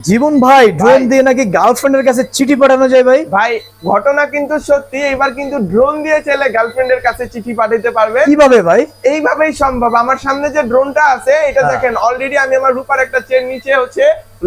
জীবন ভাই ড্রোন দিয়ে নাকি গার্লফ্রেন্ডের কাছে চিঠি পাঠানো যায় ভাই? ভাই ঘটনা কিন্তু সত্যি এবার কিন্তু ড্রোন দিয়ে চাইলে গার্লফ্রেন্ডের কাছে চিঠি পাঠাতে পারবে। কীভাবে ভাই? এইভাবেই সম্ভব। আমার সামনে যে ড্রোনটা আছে এটা হ্যাঁ। দেখেন অলরেডি আমি আমার রূপার একটা চেন নিচে হচ্ছে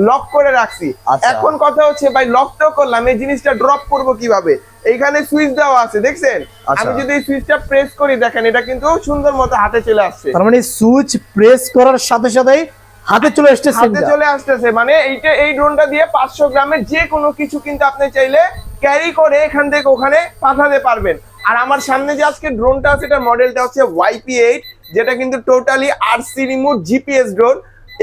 লক করে রাখছি। আচ্ছা। এখন কথা হচ্ছে ভাই লক তো করলাম এই জিনিসটা ড্রপ করব কীভাবে? এইখানে সুইচ দেওয়া আছে দেখছেন? আচ্ছা। আমি যদি এই সুইচটা প্রেস করি দেখেন এটা কিন্তু সুন্দর মতো হাতে চলে আসছে। তার মানে সুইচ প্রেস করার সাথে সাথেই হাতে চলে আসছে হাতে চলে আসতেছে। মানে এইটা এই ড্রোনটা দিয়ে পাঁচশো গ্রামের যে কোনো কিছু কিন্তু আপনি চাইলে ক্যারি করে এখান থেকে ওখানে পাঠাতে পারবেন। আর আমার সামনে যে আজকে ড্রোনটা আছে এটার মডেলটা হচ্ছে ওয়াইপি এইট যেটা কিন্তু totally R C remote G P S drone.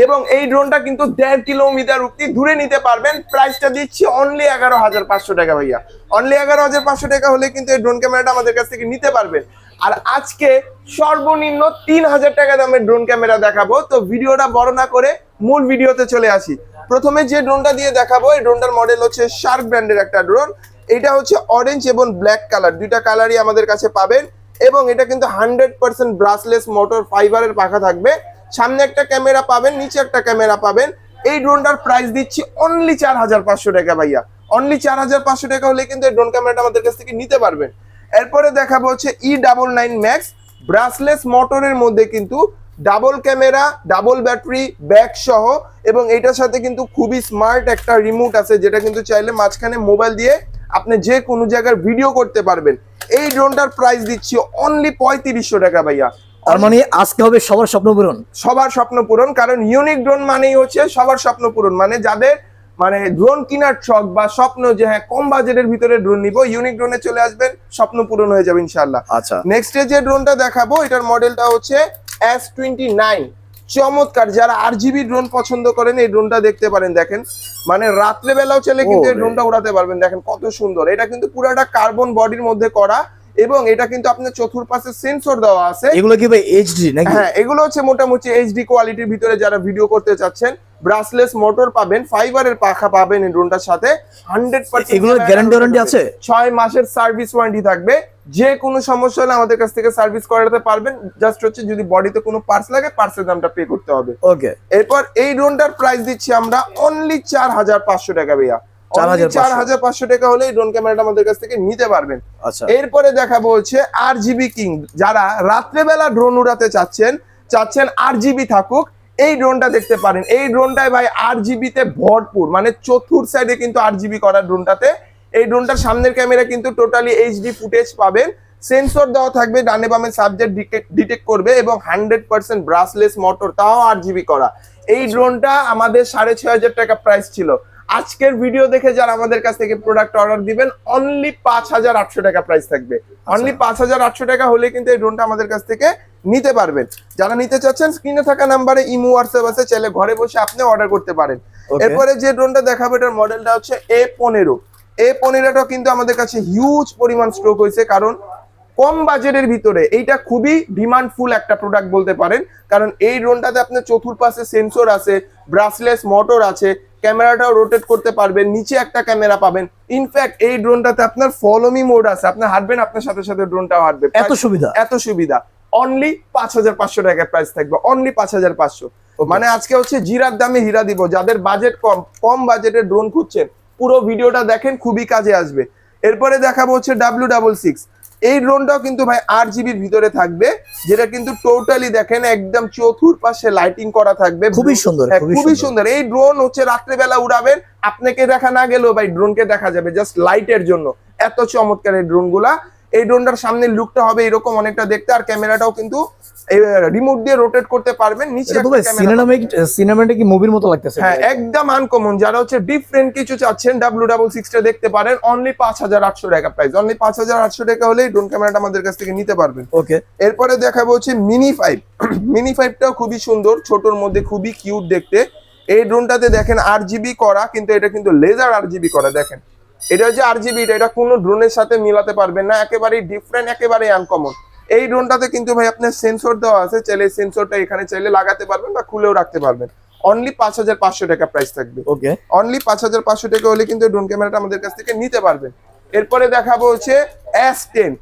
এবং এই ড্রোনটা কিন্তু দেড় কিলোমিটার অব্দি দূরে নিতে পারবেন। প্রাইসটা দিচ্ছি অনলি এগারো হাজার পাঁচশো টাকা ভাইয়া। অনলি এগারো হাজার পাঁচশো টাকা হলে কিন্তু এই ড্রোন ক্যামেরাটা আমাদের কাছ থেকে নিতে পারবেন। আর আজকে সর্বনিম্ন তিন হাজার টাকা দামের ড্রোন ক্যামেরা দেখাবো। তো ভিডিওটা বড় না করে মূল ভিডিওতে চলে আসি। প্রথমে যে ড্রোনটা দিয়ে দেখাবো, এই ড্রোনটার মডেল হচ্ছে শার্ক ব্র্যান্ডের একটা ড্রোন এটা হচ্ছে অরেঞ্জ এবং ব্ল্যাক কালার দুইটা কালারই আমাদের কাছে পাবেন। এবং এটা কিন্তু হান্ড্রেড পার্সেন্ট ব্রাসলেস মোটর ফাইবারের পাখা থাকবে। সামনে একটা ক্যামেরা পাবেন, নিচে একটা ক্যামেরা পাবেন। এই ড্রোনটার প্রাইস দিচ্ছি অনলি চার হাজার পাঁচশো টাকা ভাইয়া। অনলি চার হাজার পাঁচশো টাকা হলে কিন্তু এই ড্রোন ক্যামেরাটা আমাদের কাছ থেকে নিতে পারবেন। এরপরে দেখাবো হচ্ছে E double nine max brushless মোটরের মধ্যে কিন্তু double camera double battery back সহ এবং এটার সাথে কিন্তু খুবই স্মার্ট একটা রিমোট আছে যেটা কিন্তু চাইলে মাঝখানে মোবাইল দিয়ে আপনি যে কোনো জায়গার ভিডিও করতে পারবেন। এই ড্রোনটার প্রাইস দিচ্ছি অনলি পঁয়ত্রিশশো টাকা ভাইয়া। তার মানে আজকে হবে সবার স্বপ্ন পূরণ। সবার স্বপ্ন পূরণ কারণ ইউনিক ড্রোন মানেই হচ্ছে সবার স্বপ্ন পূরণ মানে যাদের মানে ড্রোন কেনার শখ বা স্বপ্ন যে হ্যাঁ কম বাজেটের ভিতরে ড্রোন নিব ইউনিক ড্রোনে চলে আসবেন স্বপ্ন পূরণ হয়ে যাবে ইনশাল্লাহ আচ্ছা। নেক্সট যে ড্রোনটা দেখাবো এটার মডেলটা হচ্ছে এস টোয়েন্টি নাইন চমৎকার যারা আর জিবি ড্রোন পছন্দ করেন এই ড্রোনটা দেখতে পারেন দেখেন। মানে রাত্রে বেলাও চলে কিন্তু এই ড্রোনটা উড়াতে পারবেন দেখেন কত সুন্দর। এটা কিন্তু পুরাটা কার্বন বডির মধ্যে করা এবং এটা কিন্তু আপনার চতুর্পাশে সেন্সর দেওয়া আছে। এগুলো কি ভাই এইচডি নাকি? হ্যাঁ এগুলো হচ্ছে মোটামুটি এইচডি কোয়ালিটির ভিতরে যারা ভিডিও করতে চাচ্ছেন ব্রাসলেস মোটর পাবেন ফাইবারের পাখা পাবেন এই ড্রোনটার সাথে। হান্ড্রেড পার্সেন্ট এগুলোর guarantee warranty আছে? ছয় মাসের সার্ভিস ওয়ারেন্টি থাকবে। যে কোনো সমস্যা হলে আমাদের কাছ থেকে সার্ভিস করাতে পারবেন। জাস্ট হচ্ছে যদি বডিতে কোনো পার্টস লাগে পার্টসের দামটা পে করতে হবে। ওকে এরপর এই ড্রোনটার প্রাইস দিচ্ছি আমরা অনলি চার হাজার পাঁচশো টাকা ভাইয়া। 4,500 চার হাজার পাঁচশো। টাকা হলে ড্রোন ক্যামেরাটা আমাদের কাছ থেকে নিতে পারবেন। আচ্ছা। এরপরে দেখাবো হচ্ছে আর জিবি কিং যারা রাত্রেবেলা ড্রোন উড়াতে চাচ্ছেন চাচ্ছেন আর জিবি থাকুক এই ড্রোনটা দেখতে পারেন। এই ড্রোনটায় ভাই আর জিবিতে ভরপুর মানে চতুর সাইডে কিন্তু আর জিবি করা ড্রোনটাতে এই ড্রোনটার সামনের ক্যামেরা কিন্তু টোটালি এইচডি ফুটেজ পাবেন। সেন্সর দেওয়া থাকবে ডানে বামে সাবজেক্ট ডিটেক্ট করবে এবং হান্ড্রেড পার্সেন্ট ব্রাসলেস মোটর তাও আর জিবি করা। এই ড্রোনটা আমাদের সাড়ে ছয় হাজার টাকা প্রাইস ছিল। আজকের ভিডিও দেখে যারা আমাদের কাছ থেকে প্রোডাক্ট অর্ডার দিবেন অনলি পাঁচ হাজার আটশো টাকা প্রাইস থাকবে। অনলি পাঁচ হাজার আটশো টাকা হলে কিন্তু এই ড্রোনটা আমাদের কাছ থেকে নিতে পারবেন। যারা নিতে চাচ্ছেন স্ক্রিনে থাকা নাম্বারে ইমো হোয়াটসঅ্যাপ আছে চাইলে ঘরে বসে আপনি অর্ডার করতে পারেন। এরপরে যে ড্রোনটা দেখাবো এটার মডেলটা হচ্ছে এ পনেরো। এ পনেরোটা কিন্তু আমাদের কাছে হিউজ পরিমাণ স্ট্রোক হয়েছে কারণ কম বাজেটের ভিতরে এইটা খুবই ডিমান্ডফুল একটা প্রোডাক্ট বলতে পারেন। কারণ এই ড্রোনটাতে আপনার চতুর্পাশে সেন্সর আছে ব্রাসলেস মোটর আছে ক্যামেরাটাও রোটেট করতে পারবেন নিচে একটা ক্যামেরা পাবেন। ইনফ্যাক্ট এই ড্রোনটাতে আপনার ফলোমি মোড আছে। আপনি হাঁটবেন আপনার সাথে সাথে ড্রোনটাও হাঁটবে। এত সুবিধা। এত সুবিধা। অনলি পাঁচ হাজার পাঁচশো টাকার প্রাইস থাকবে। অনলি পাঁচ হাজার পাঁচশো। মানে আজকে হচ্ছে জিরার দামে হীরা দিব। যাদের বাজেট কম কম বাজেটের ড্রোন খুঁজছেন পুরো ভিডিওটা দেখেন খুবই কাজে আসবে। এরপরে দেখাবো হচ্ছে ডাব্লিউ ডাবল সিক্স এই ড্রোনটাও কিন্তু ভাই আট জিবির ভিতরে থাকবে যেটা কিন্তু টোটালি দেখেন একদম চতুর পাশে লাইটিং করা থাকবে। খুবই সুন্দর, হ্যাঁ, খুবই সুন্দর। এই ড্রোন হচ্ছে রাত্রেবেলা উড়াবেন আপনাকে দেখা না গেলেও ভাই ড্রোনকে দেখা যাবে জাস্ট লাইটের জন্য। এত চমৎকার এই ড্রোনগুলা এই ড্রোনটার সামনে লুকটা হবে এরকম অনেকটা দেখতে আর ক্যামেরাটাও কিন্তু রিমোট দিয়ে রোটেট করতে পারবেন নিচে সিনেমাটিক সিনেমাটিক মুভির মতো লাগতেছে হ্যাঁ একদম আনকমন যারা হচ্ছে ডিফারেন্ট কিছু চাচ্ছেন ডাব্লু ডাবল সিক্সটা দেখতে পারেন অনলি পাঁচ হাজার আটশো টাকা প্রাইস অনলি পাঁচ হাজার আটশো টাকা হলেই ড্রোন ক্যামেরাটা আমাদের কাছ থেকে নিতে পারবেন। ওকে এরপরে দেখাবো হচ্ছে মিনি ফাইভ মিনি ফাইভটাও খুবই সুন্দর ছোটর মধ্যে খুবই কিউট দেখতে। এই ড্রোনটাতে দেখেন আর জিবি করা কিন্তু এটা কিন্তু লেজার আর জিবি করা দেখেন। এটা হচ্ছে আর জিবি এটা কোনো ড্রোনের সাথে মিলাতে পারবেন না একেবারেই ডিফারেন্ট একেবারেই আনকমন এই ড্রোনটাতে কিন্তু ভাই আপনার সেন্সর দেওয়া আছে চাইলে সেন্সরটা এখানে চাইলে লাগাতে পারবেন বা খুলেও রাখতে পারবেন। অনলি পাঁচ হাজার পাঁচশো টাকা প্রাইস থাকবে। ওকে অনলি পাঁচ হাজার পাঁচশো টাকা হলে কিন্তু ড্রোন ক্যামেরাটা আমাদের কাছ থেকে নিতে পারবেন। এরপরে দেখাবো হচ্ছে এস টেন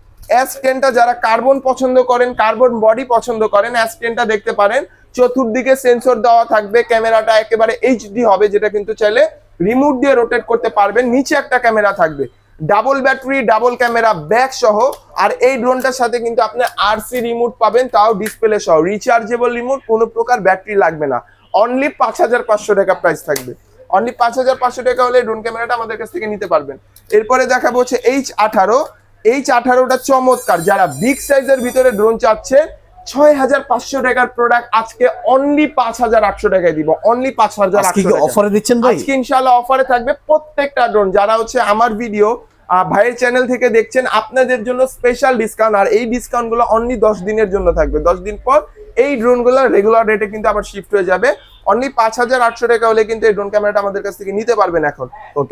এস টেনটা যারা কার্বন পছন্দ করেন কার্বন বডি পছন্দ করেন এস টেনটা দেখতে পারেন। চতুর্দিকে সেন্সর দেওয়া থাকবে ক্যামেরাটা একেবারে এইচডি হবে যেটা কিন্তু চাইলে রিমোট দিয়ে রোটেট করতে পারবেন, নিচে একটা ক্যামেরা থাকবে। Double battery double camera back সহ, আর এই ড্রোনটার সাথে কিন্তু আপনি আরসি রিমোট পাবেন, তাও ডিসপ্লে সহ। রিচার্জেবল রিমোট কোনো প্রকার ব্যাটারি লাগবে না। অনলি পাঁচ হাজার পাঁচশো টাকা প্রাইস থাকবে। অনলি পাঁচ হাজার পাঁচশো টাকা হলে ড্রোন ক্যামেরাটা আমাদের কাছ থেকে নিতে পারবেন। এরপরে দেখাবো হচ্ছে এইচ আঠারো। এইচ আঠারোটা চমৎকার। যারা বিগ সাইজের ভিতরে ড্রোন চাচ্ছেন ছয় হাজার পাঁচশো টাকার প্রোডাক্ট আজকে অনলি পাঁচ হাজার আটশো টাকায় দিব। অনলি পাঁচ হাজার অফারে দিচ্ছেন ভাই? আজকে ইনশাআল্লাহ অফারে থাকবে প্রত্যেকটা ড্রোন যারা হচ্ছে আমার ভিডিও ভাইয়ের চ্যানেল থেকে দেখছেন আপনাদের জন্য স্পেশাল ডিসকাউন্ট আর এই ডিসকাউন্টগুলো অনলি দশ দিনের জন্য থাকবে। দশ দিন পর এই ড্রোনগুলো রেগুলার রেটে কিন্তু আবার শিফট হয়ে যাবে। অনলি পাঁচ হাজার আটশো টাকা হলে কিন্তু এই ড্রোন ক্যামেরাটা আমাদের কাছ থেকে নিতে পারবেন এখন.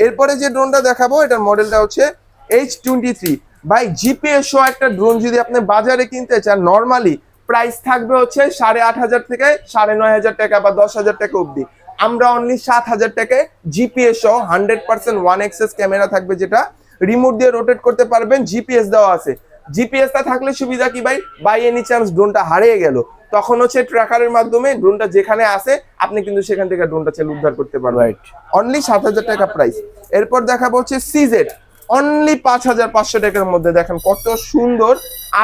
এরপরে যে ড্রোনটা দেখাবো এটার মডেলটা হচ্ছে H twenty three by G P S একটা ড্রোন যদি আপনি বাজারে কিনতে চান নর্মালি প্রাইস থাকবে হচ্ছে সাড়ে আট হাজার থেকে সাড়ে নয় হাজার টাকা বা দশ হাজার টাকা অবধি। আমরা অনলি সাত হাজার টাকায় জিপিএস সহ hundred percent one axis camera থাকবে যেটা। রিমোট দিয়ে রোটেট করতে পারবেন জিপিএস দেওয়া আছে। জিপিএসটা থাকলে সুবিধা কি ভাই? বাই এনি চান্স ড্রোনটা হারিয়ে গেল। তখন হচ্ছে ট্র্যাকারের মাধ্যমে ড্রোনটা যেখানে আসে আপনি কিন্তু সেখান থেকে ড্রোনটা চাইলে উদ্ধার করতে পারবেন। রাইট অনলি সাত হাজার টাকা প্রাইস এরপর দেখাবো হচ্ছে সিজেড অনলি পাঁচ হাজার পাঁচশো টাকার মধ্যে দেখেন কত সুন্দর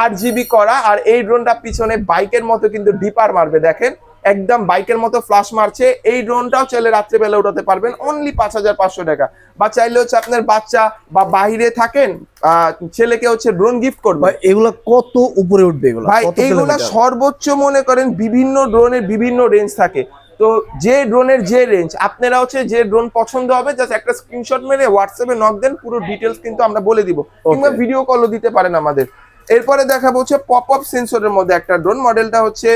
আট জিবি করা আর এই ড্রোনটা পিছনে বাইকের মতো কিন্তু ডিপার মারবে দেখেন। একদম বাইকের মতো ফ্লাশ মারছে। এই ড্রোনটাও চাইলে রাত্রেবেলা উঠাতে পারবেন অনলি পাঁচ হাজার পাঁচশো টাকা। বা চাইলে হচ্ছে আপনার বাচ্চা বা বাইরে থাকেন আহ, ছেলেকে হচ্ছে ড্রোন গিফট করবে। এগুলো কত উপরে উঠবে এগুলো? ভাই কিলোমিটার? সর্বোচ্চ মনে করেন বিভিন্ন ড্রোনের বিভিন্ন রেঞ্জ থাকে। তো যে ড্রোনের যে রেঞ্জ আপনারা হচ্ছে যে ড্রোন পছন্দ হবে জাস্ট একটা স্ক্রিনশট মেরে হোয়াটসঅ্যাপে নক দেন পুরো ডিটেলস কিন্তু আমরা বলে দিব। কিংবা ভিডিও কলও দিতে পারেন আমাদের। এরপরে দেখাবো হচ্ছে পপ আপ সেন্সরের মধ্যে একটা ড্রোন মডেলটা হচ্ছে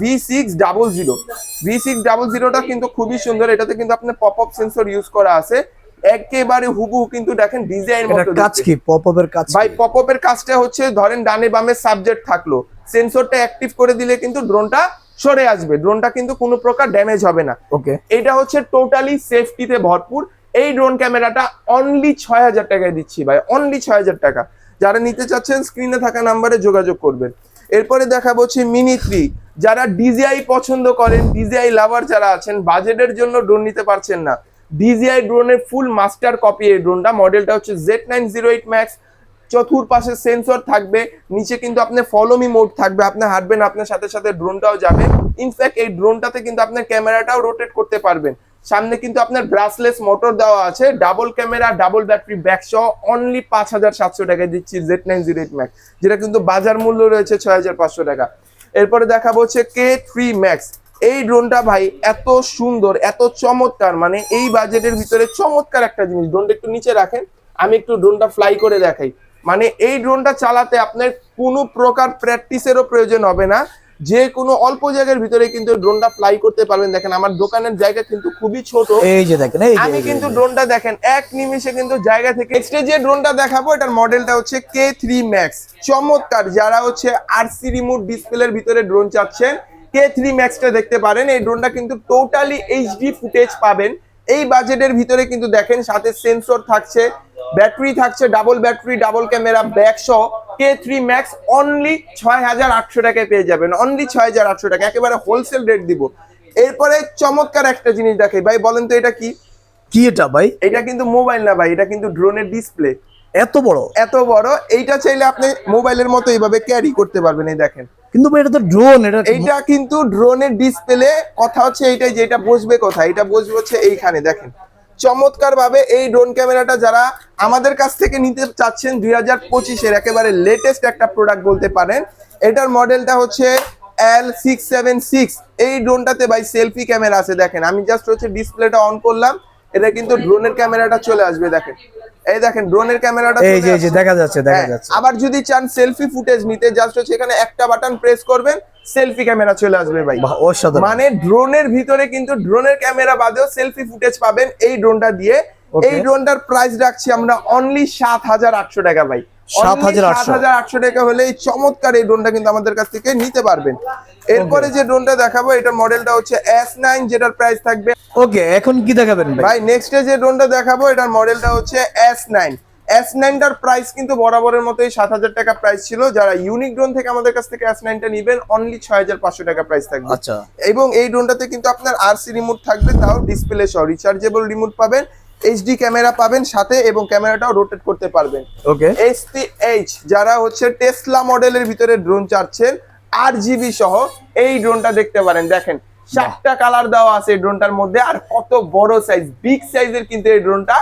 V six double zero V six double জিরোটা কিন্তু খুবই সুন্দর এটাতে কিন্তু আপনার পপ আপ সেন্সর ইউজ করা আছে। একেবারে হুবহু কিন্তু দেখেন ডিজাইন মতো কাজ কি? পপ আপের কাজ ভাই? পপ আপের কাজটা হচ্ছে ধরেন ডানে বামে সাবজেক্ট থাকল। সেন্সরটা অ্যাক্টিভ করে দিলে কিন্তু ড্রোনটা সরে আসবে। ড্রোনটা কিন্তু কোনো প্রকার ড্যামেজ হবে না। ওকে এটা হচ্ছে টোটালি সেফটিতে ভরপুর। এই ড্রোন ক্যামেরাটা অনলি ছয় হাজার টাকায় দিচ্ছি ভাই অনলি ছয় হাজার টাকা। যারা নিতে চাচ্ছেন স্ক্রিনে থাকা নাম্বারে যোগাযোগ করবেন। এরপরে দেখাবো হচ্ছে মিনি থ্রি যারা ডিজিআই পছন্দ করেন ডিজিআই লাভার যারা আছেন বাজেটের জন্য ড্রোন নিতে পারছেন না। ডিজিআই ড্রোনের ফুল মাস্টার কপি এই ড্রোনটা মডেলটা হচ্ছে Z nine zero eight max চতুর পাশে সেন্সর থাকবে, নিচে কিন্তু আপনার ফলোমি মোড থাকবে আপনি হাঁটবেন, আপনার সাথে সাথে ড্রোনটাও যাবে। ইনফ্যাক্ট এই ড্রোনটাতে কিন্তু আপনার ক্যামেরাটাও রোটেট করতে পারবেন। সামনে কিন্তু আপনার ব্রাসলেস মোটর দেওয়া আছে double camera double battery back সহ অনলি পাঁচ হাজার সাতশো টাকায় দিচ্ছি Z nine zero eight max যেটা কিন্তু বাজার মূল্য রয়েছে ছয় হাজার পাঁচশো টাকা। এরপরে দেখাবো হচ্ছে কে থ্রি ম্যাক্স এই ড্রোনটা ভাই এত সুন্দর, এত চমৎকার মানে এই বাজেটের ভিতরে চমৎকার একটা জিনিস। ড্রোনটা একটু নিচে রাখেন, আমি একটু ড্রোনটা ফ্লাই করে দেখাই। মানে এই ড্রোনটা চালাতে আপনার কোনো প্রকার প্র্যাকটিসেরও প্রয়োজন হবে না। যে কোনো অল্প জায়গার ভিতরে কিন্তু ড্রোনটা ফ্লাই করতে পারবেন। দেখেন আমার দোকানের জায়গা কিন্তু খুবই ছোট। এই যে দেখেন আমি কিন্তু ড্রোনটা দেখেন এক নিমিষে কিন্তু জায়গা থেকে নেক্সট যে ড্রোনটা দেখাবো। এটার মডেলটা হচ্ছে কে থ্রি ম্যাক্স চমৎকার যারা হচ্ছে আরসি রিমোট ডিসপ্লের ভিতরে ড্রোন চাচ্ছেন কে থ্রি ম্যাক্সটা দেখতে পারেন। এই ড্রোনটা কিন্তু টোটালি এইচডি ফুটেজ পাবেন। এই বাজেটের ভিতরে কিন্তু দেখেন সাথে সেন্সর থাকছে। ব্যাটারি থাকছে double battery double camera back সহ কে থ্রি ম্যাক্স অনলি ছয় হাজার আটশো টাকায় পেয়ে যাবেন অনলি ছয় হাজার আটশো টাকা একেবারে হোলসেল রেট দিব। এরপরে চমৎকার একটা জিনিস দেখে ভাই বলেন তো এটা কি? কি এটা ভাই? এটা কিন্তু মোবাইল না ভাই এটা কিন্তু ড্রোনের ডিসপ্লে এত বড়? এত বড় এইটা চাইলে আপনি মোবাইলের মতো এইভাবে ক্যারি করতে পারবেন এই দেখেন। কিন্তু ভাই এটা তো ড্রোন এটা এইটা কিন্তু ড্রোনের ডিসপ্লে কথা হচ্ছে এইটাই যে এটা বসবে কোথায়? এটা বসবে হচ্ছে এইখানে দেখেন। চমৎকার ভাবে এই ড্রোন ক্যামেরাটা যারা আমাদের কাছ থেকে নিতে চাচ্ছেন দুই হাজার পঁচিশের একেবারে লেটেস্ট একটা প্রোডাক্ট বলতে পারেন এটার মডেলটা হচ্ছে এল সিক্স সেভেন সিক্স এই ড্রোনটাতে ভাই সেলফি ক্যামেরা আছে দেখেন। আমি জাস্ট হচ্ছে ডিসপ্লেটা অন করলাম এটা কিন্তু ড্রোনের ক্যামেরাটা চলে আসবে দেখেন। এই দেখেন ড্রোনের ক্যামেরাটা এই যে। দেখা যাচ্ছে দেখা হ্যাঁ, যাচ্ছে। আবার যদি চান সেলফি ফুটেজ নিতে জাস্ট হচ্ছে এখানে একটা বাটন প্রেস করবেন সেলফি ক্যামেরা চলে আসবে ভাই। মানে ড্রোনের ভিতরে কিন্তু ড্রোনের ক্যামেরা বাদেও সেলফি ফুটেজ পাবেন এই ড্রোনটা দিয়ে। এই ড্রোনটার প্রাইস রাখছি আমরা অনলি সাত হাজার আটশো টাকা ভাই। সাত হাজার আটশো। টাকা হলে এই চমৎকার এই ড্রোনটা কিন্তু আমাদের কাছ থেকে নিতে পারবেন। এরপরে যে ড্রোনটা দেখাবো এটার মডেলটা হচ্ছে এস নাইন যেটার প্রাইস থাকবে। ওকে এখন কি দেখাবেন ভাই? ভাই নেক্সট যে ড্রোনটা দেখাবো এটার মডেলটা হচ্ছে এস নাইন এস নাইনটার প্রাইস কিন্তু বরাবরের মতোই সাত হাজার টাকা প্রাইস ছিল। যারা ইউনিক ড্রোন থেকে আমাদের কাছ থেকে এস নাইনটা নিবেন অনলি ছয় হাজার পাঁচশো টাকা প্রাইস থাকবে। আচ্ছা। এবং এই ড্রোনটাতে কিন্তু আপনার আরসি রিমোট থাকবে তাও ডিসপ্লে সহ। রিচার্জেবল রিমোট পাবেন এইচডি ক্যামেরা পাবেন সাথে এবং ক্যামেরাটাও রোটেট করতে পারবেন। ওকে এইচ যারা হচ্ছে টেসলা মডেলের ভিতরে ড্রোন চাচ্ছেন আর জিবি সহ এই ড্রোনটা দেখতে পারেন। দেখেন চারটা কালার দেওয়া আছে এই ড্রোনটার মধ্যে আর কত বড় সাইজ বিগ সাইজের কিন্তু এই ড্রোনটা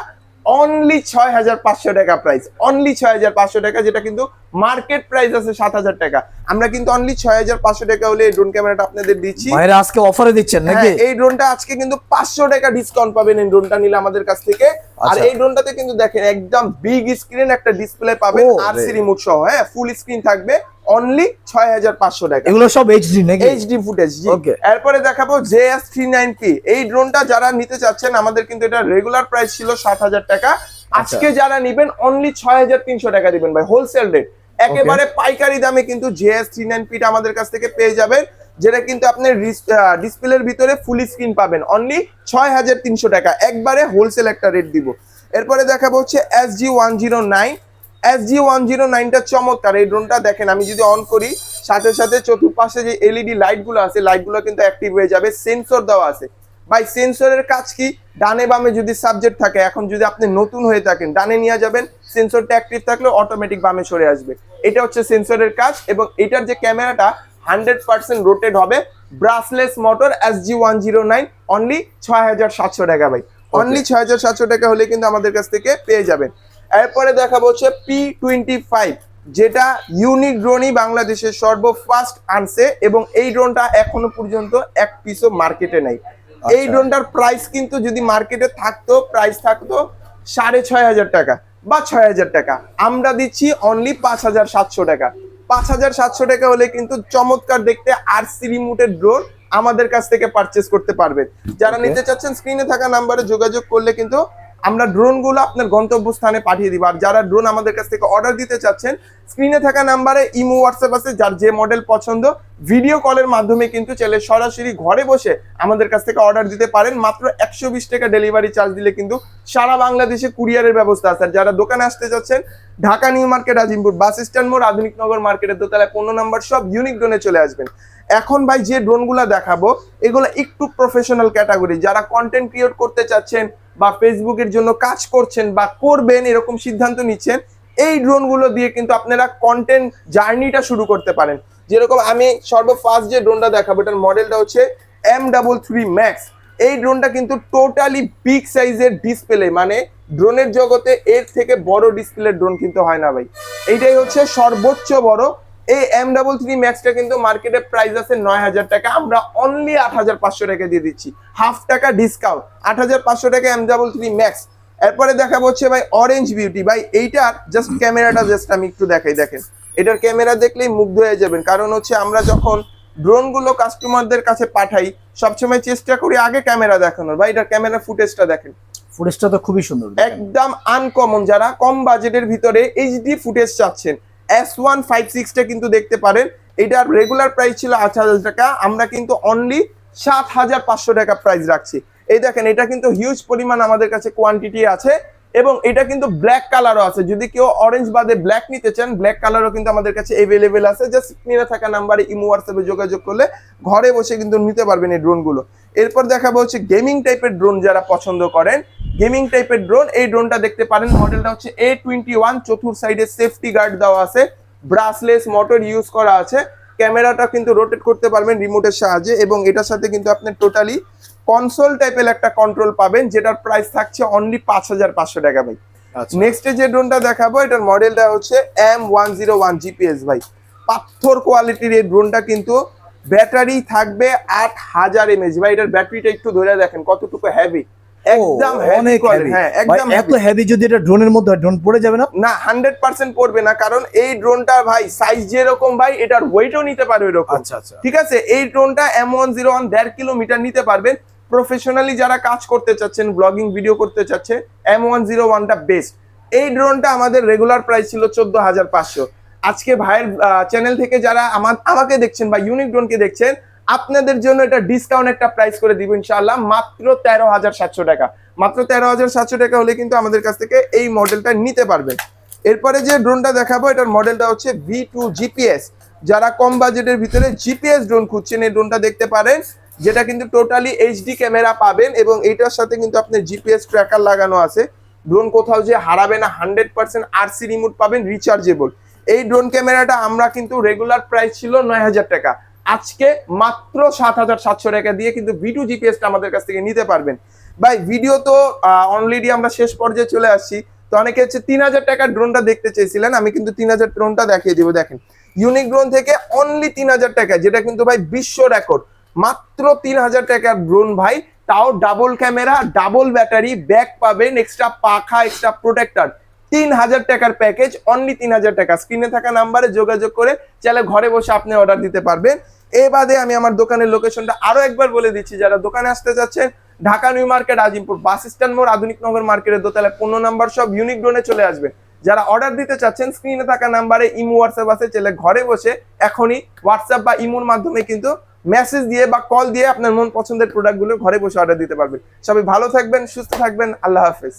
অনলি ছয় হাজার পাঁচশো টাকা প্রাইস অনলি ছয় হাজার পাঁচশো টাকা যেটা কিন্তু মার্কেট প্রাইস আছে সাত হাজার টাকা। আমরা কিন্তু অনলি ছয় হাজার পাঁচশো টাকা হলে এই ড্রোন ক্যামেরাটা আপনাদের দিচ্ছি। ভাইরা আজকে অফারে দিচ্ছেন নাকি? হ্যাঁ, এই ড্রোনটা আজকে কিন্তু পাঁচশো টাকা ডিসকাউন্ট পাবেন এই ড্রোনটা নিলে আমাদের কাছ থেকে। আর আচ্ছা। এই ড্রোনটাতে কিন্তু দেখেন একদম বিগ স্ক্রিন একটা ডিসপ্লে পাবেন আর। সি রিমোট সহ হ্যাঁ ফুল স্ক্রিন থাকবে। অনলি ছয় হাজার পাঁচশো টাকা। এগুলো সব এইচডি নাকি? HD footage Okay. এরপরে দেখাবো J S three nine P এই ড্রোনটা যারা নিতে চাচ্ছেন আমাদের কিন্তু এটা রেগুলার প্রাইস ছিল সাত হাজার টাকা। আচ্ছা। আজকে যারা নিবেন অনলি ছয় হাজার তিনশো টাকা দিবেন ভাই হোলসেল রেট একেবারে পাইকারি দামে কিন্তু জে এস থ্রি নাইন পিটা আমাদের কাছ থেকে পেয়ে যাবেন যেটা কিন্তু আপনি ডিসপ্লের ভিতরে ফুল স্ক্রিন পাবেন। অনলি ছয় হাজার তিনশো টাকা। একবারে হোলসেল একটা রেট দিব। এরপরে দেখাবো হচ্ছে S G one zero nine S G one zero নাইনটা চমৎকার। এই ড্রোনটা দেখেন আমি যদি অন করি সাথে সাথে চতুর্পাশে যে এলইডি লাইটগুলো আছে লাইটগুলো কিন্তু অ্যাক্টিভ হয়ে যাবে। সেন্সর দেওয়া আছে। ভাই সেন্সরের কাজ কি? ডানে বামে যদি সাবজেক্ট থাকে এখন যদি আপনি নতুন হয়ে থাকেন ডানে নিয়ে যাবেন সেন্সরটা অ্যাক্টিভ থাকলে অটোমেটিক বামে সরে আসবে। এটা হচ্ছে সেন্সরের কাজ এবং এটার যে ক্যামেরাটা হান্ড্রেড পার্সেন্ট রোটেট হবে। Brushless motor S G one zero nine only ছয় হাজার সাতশো টাকা ভাই। অনলি ছয় হাজার সাতশো টাকা হলে কিন্তু আমাদের কাছ থেকে পেয়ে যাবেন। এরপরে দেখাবো হচ্ছে পি টোয়েন্টি ফাইভ যেটা ইউনিক ড্রোনই বাংলাদেশের সর্বফাস্ট আনছে এবং এই ড্রোনটা এখনও পর্যন্ত এক পিসও মার্কেটে নেই। এই আচ্ছা। ড্রোনটার প্রাইস কিন্তু যদি মার্কেটে থাকতো প্রাইস থাকতো সাড়ে ছয় হাজার টাকা বা ছয় হাজার টাকা। আমরা দিচ্ছি অনলি পাঁচ হাজার সাতশো টাকা। পাঁচ হাজার সাতশো টাকা হলে কিন্তু চমৎকার দেখতে আরসি রিমোটের ড্রোন আমাদের কাছ থেকে পারচেস করতে পারবেন। যারা নিতে চাচ্ছেন স্ক্রিনে থাকা নাম্বারে যোগাযোগ করলে কিন্তু আমরা ড্রোনগুলো আপনার গন্তব্যস্থানে পাঠিয়ে দিব। আর যারা ড্রোন আমাদের কাছ থেকে অর্ডার দিতে চাচ্ছেন স্ক্রিনে থাকা নাম্বারে ইমো হোয়াটসঅ্যাপ আছে, যার যে মডেল পছন্দ ভিডিও কলের মাধ্যমে কিন্তু চাইলে সরাসরি ঘরে বসে আমাদের কাছ থেকে অর্ডার দিতে পারেন। মাত্র একশো বিশ টাকা ডেলিভারি চার্জ দিলে কিন্তু সারা বাংলাদেশে কুরিয়ারের ব্যবস্থা আছে। আর যারা দোকানে আসতে চাচ্ছেন, Dhaka new market, Azimpur bus stand মোড়, আধুনিক নগর মার্কেটের দোতলায় পনেরো নাম্বার সব ইউনিক ড্রোনে চলে আসবেন। এখন ভাই যে ড্রোনগুলো দেখাবো, এগুলো একটু প্রফেশনাল ক্যাটাগরি যারা কন্টেন্ট ক্রিয়েট করতে চাচ্ছেন বা ফেসবুকের জন্য কাজ করছেন বা করবেন এরকম সিদ্ধান্ত নিচ্ছেন, এই ড্রোনগুলো দিয়ে কিন্তু আপনারা কন্টেন্ট জার্নিটা শুরু করতে পারেন। যেরকম আমি সর্বফার্স্ট যে ড্রোনটা দেখাবো, এটার মডেলটা হচ্ছে এম ডাবল থ্রি ম্যাক্স এই ড্রোনটা কিন্তু টোটালি বিগ সাইজের ডিসপ্লে মানে ড্রোনের জগতে এর থেকে বড় ডিসপ্লে ড্রোন কিন্তু হয় না ভাই। এইটাই হচ্ছে সর্বোচ্চ বড় এই এম ডাবল থ্রি ম্যাক্সটা কিন্তু মার্কেটে প্রাইস আছে নয় হাজার টাকা। আমরা অনলি আট হাজার পাঁচশো টাকা দিয়ে দিচ্ছি। হাফ টাকা ডিসকাউন্ট আট হাজার পাঁচশো টাকা এম ডাবল থ্রি ম্যাক্স এরপরে দেখাবো হচ্ছে ভাই অরেঞ্জ বিউটি ভাই এইটার জাস্ট ক্যামেরাটা জাস্ট আমি একটু দেখাই দেখেন। এটার ক্যামেরা দেখলেই মুগ্ধ হয়ে যাবেন। কারণ হচ্ছে আমরা যখন ড্রোনগুলো কাস্টমারদের কাছে পাঠাই সবসময় চেষ্টা করি আগে ক্যামেরা দেখানোর। ভাই এটার ক্যামেরা ফুটেজটা দেখেন। ফুটেজটা তো খুবই সুন্দর একদম আনকমন যারা কম বাজেটের ভিতরে এইচডি ফুটেজ চাচ্ছেন এস ওয়ান ফাইভ সিক্সটা কিন্তু দেখতে পারেন। এটার রেগুলার প্রাইস ছিল আট হাজার টাকা। আমরা কিন্তু অনলি সাত হাজার পাঁচশো টাকা প্রাইস রাখছি। এই দেখেন, এটা কিন্তু হিউজ পরিমাণ আমাদের কাছে কোয়ান্টিটি আছে এবং এটা কিন্তু ব্ল্যাক কালারও আছে। যদি কেউ অরেঞ্জ বাদে ব্ল্যাক নিতে চান ব্ল্যাক কালারও কিন্তু আমাদের কাছে এভেলেবেল আছে। জাস্ট স্ক্রিনে থাকা নাম্বারে ইমো হোয়াটসঅ্যাপে যোগাযোগ করলে ঘরে বসে কিন্তু নিতে পারবেন এই ড্রোনগুলো এরপর দেখাবো হচ্ছে গেমিং টাইপের ড্রোন যারা পছন্দ করেন। গেমিং টাইপের ড্রোন। এই ড্রোনটা দেখতে পারেন মডেলটা হচ্ছে এ টোয়েন্টি ওয়ান চতুর সাইডে সেফটি গার্ড দেওয়া আছে। ব্রাসলেস মোটর ইউজ করা আছে। ক্যামেরাটা কিন্তু রোটেট করতে পারবেন রিমোটের সাহায্যে এবং এটার সাথে কিন্তু আপনি টোটালি কনসোল টাইপের একটা কন্ট্রোল পাবেন যেটার প্রাইস থাকছে অনলি পাঁচ হাজার পাঁচশো টাকা ভাই। আচ্ছা। নেক্সটে যে ড্রোনটা দেখাবো এটার মডেলটা হচ্ছে M one zero one GPS ভাই। পাথর কোয়ালিটির এই ড্রোনটা কিন্তু ব্যাটারি থাকবে আট হাজার এমএচ ভাই। এটার ব্যাটারিটা একটু ধরে দেখেন কতটুকু হেভি একদম অনেক হেভি হ্যাঁ একদম এত হেভি যদি এটা ড্রোনের মধ্যে ড্রোন পড়ে যাবে না? না হান্ড্রেড পার্সেন্ট পড়বে না কারণ এই ড্রোনটা ভাই সাইজ যেরকম ভাই এটার ওয়েটও নিতে পারবে এরকম। আচ্ছা আচ্ছা। ঠিক আছে? এই ড্রোনটা এম ওয়ান জিরো ওয়ান দেড় কিলোমিটার নিতে পারবেন। প্রফেশনালি যারা কাজ করতে চাচ্ছেন ব্লগিং ভিডিও করতে চাচ্ছে এম ওয়ান জিরো ওয়ানটা বেস্ট এই ড্রোনটা আমাদের রেগুলার প্রাইস ছিল চোদ্দ হাজার পাঁচশো। আজকে ভাইয়ের চ্যানেল থেকে যারা আমার আমাকে দেখছেন বা ইউনিক ড্রোনকে দেখছেন আপনাদের জন্য এটা ডিসকাউন্ট একটা প্রাইস করে দিব ইনশাআল্লাহ, মাত্র তেরো হাজার সাতশো টাকা। মাত্র তেরো হাজার সাতশো টাকা হলে কিন্তু আমাদের কাছ থেকে এই মডেলটা নিতে পারবেন। এরপরে যে ড্রোনটা দেখাবো, এটার মডেলটা হচ্ছে ভি টু জিপিএস যারা কম বাজেটের ভিতরে জিপিএস ড্রোন খুঁজছেন, এই ড্রোনটা দেখতে পারেন, যেটা কিন্তু টোটালি এইচডি ক্যামেরা পাবেন এবং এইটার সাথে কিন্তু আপনার জিপিএস ট্র্যাকার লাগানো আছে। ড্রোন কোথাও যে হারাবে না হান্ড্রেড পার্সেন্ট আরসি রিমোট পাবেন রিচার্জেবল এই ড্রোন ক্যামেরাটা আমরা কিন্তু রেগুলার প্রাইস ছিল নয় হাজার টাকা। আজকে মাত্র সাত হাজার সাতশো টাকা দিয়ে কিন্তু ভিটু জিপিএসটা আমাদের কাছ থেকে নিতে পারবেন। ভাই ভিডিও তো অলরেডি আমরা শেষ পর্যায়ে চলে আসছি। তো অনেকে হচ্ছে তিন হাজার টাকার ড্রোনটা দেখতে চেয়েছিলেন। আমি কিন্তু তিন হাজার ড্রোনটা দেখিয়ে দিব, দেখেন। ইউনিক ড্রোন থেকে অনলি তিন হাজার টাকা, যেটা কিন্তু ভাই বিশ্ব রেকর্ড মাত্র তিন হাজার টাকার ড্রোন ভাই, তাও double camera double battery back পাবেন এক্সট্রা পাখা এক্সট্রা প্রোটেক্টর তিন হাজার টাকার প্যাকেজ অনলি তিন হাজার টাকা স্ক্রিনে থাকা নাম্বারে যোগাযোগ করে চাইলে ঘরে বসে আপনি অর্ডার দিতে পারবেন। এ বাদে আমি আমার দোকানের লোকেশনটা আরও একবার বলে দিচ্ছি, যারা দোকানে আসতে যাচ্ছেন Dhaka new market, Azimpur bus stand মোড়, আধুনিক নগর মার্কেটের দোতলায় পনেরো নাম্বার সব ইউনিক ড্রোনে চলে আসবেন যারা অর্ডার দিতে চাচ্ছেন স্ক্রিনে থাকা নাম্বারে ইমো হোয়াটসঅ্যাপ আছে, চাইলে ঘরে বসে এখনই হোয়াটসঅ্যাপ বা ইমোর মাধ্যমে কিন্তু মেসেজ দিয়ে বা কল দিয়ে আপনার মন পছন্দের প্রোডাক্টগুলো ঘরে বসে অর্ডার দিতে পারবেন। সবাই ভালো থাকবেন, সুস্থ থাকবেন, আল্লাহ হাফেজ।